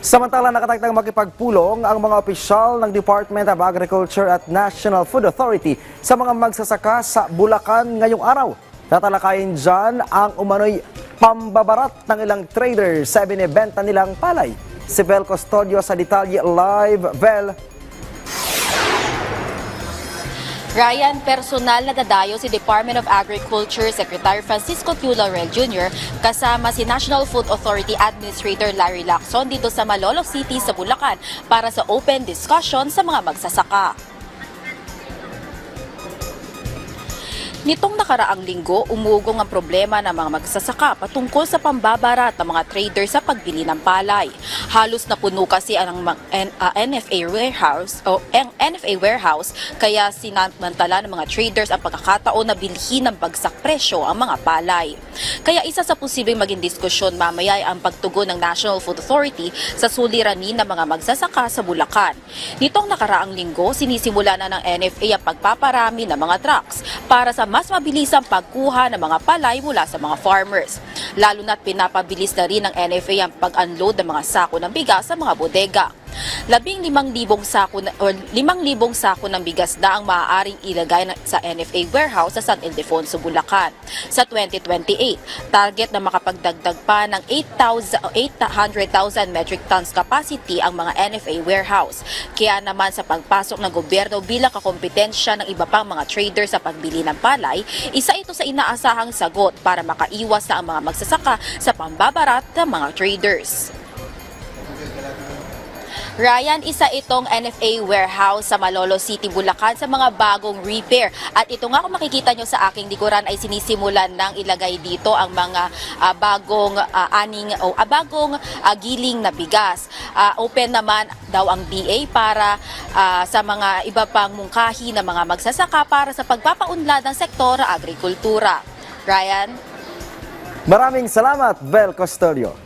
Samantala nakataktang makipagpulong ang mga opisyal ng Department of Agriculture at National Food Authority sa mga magsasaka sa Bulacan ngayong araw. Tatalakayin dyan ang umano'y pambabarat ng ilang traders sa binibenta nilang palay. Si Vel Custodio sa detalye live. Vel, Ryan, personal na dadayo si Department of Agriculture Secretary Francisco Q. Laurel Jr. kasama si National Food Authority Administrator Larry Lacson dito sa Malolo City sa Bulacan para sa open discussion sa mga magsasaka. Nitong nakaraang linggo, umugong ang problema ng mga magsasaka patungkol sa pambabarat ng mga trader sa pagbili ng palay. Halos napuno kasi ang mga N- ah, NFA warehouse o ang NFA warehouse kaya sinamantala ng mga traders ang pagkakataon na bilhin ng bagsak presyo ang mga palay. Kaya isa sa posibleng maging diskusyon mamaya ay ang pagtugon ng National Food Authority sa suliranin ng mga magsasaka sa Bulacan. Nitong nakaraang linggo, sinisimula na ng NFA ang pagpaparami ng mga trucks para sa mas mabilisang pagkuha ng mga palay mula sa mga farmers. Lalo na't pinapabilis na rin ng NFA ang pag-unload ng mga sako ng bigas sa mga bodega. Labing limang libong sako limang libong sako ng bigas na ang maaaring ilagay sa NFA warehouse sa San Ildefonso, Bulacan. Sa 2028, target na makapagdagdag pa ng 8,000 o 800,000 metric tons capacity ang mga NFA warehouse. Kaya naman sa pagpasok ng gobyerno bilang kakompetensya ng iba pang mga trader sa pagbili ng palay, isa ito sa inaasahang sagot para makaiwas na ang mga magsasaka sa pambabarat ng mga traders. Ryan, isa itong NFA warehouse sa Malolo City, Bulacan sa mga bagong repair. At ito nga kung makikita nyo sa aking likuran ay sinisimulan ng ilagay dito ang mga ah, bagong ah, aning o ah, bagong ah, giling na bigas. Ah, open naman daw ang DA para ah, sa mga iba pang mungkahi na mga magsasaka para sa pagpapaunlad ng sektor agrikultura. Ryan? maraming salamat Vel Custodio.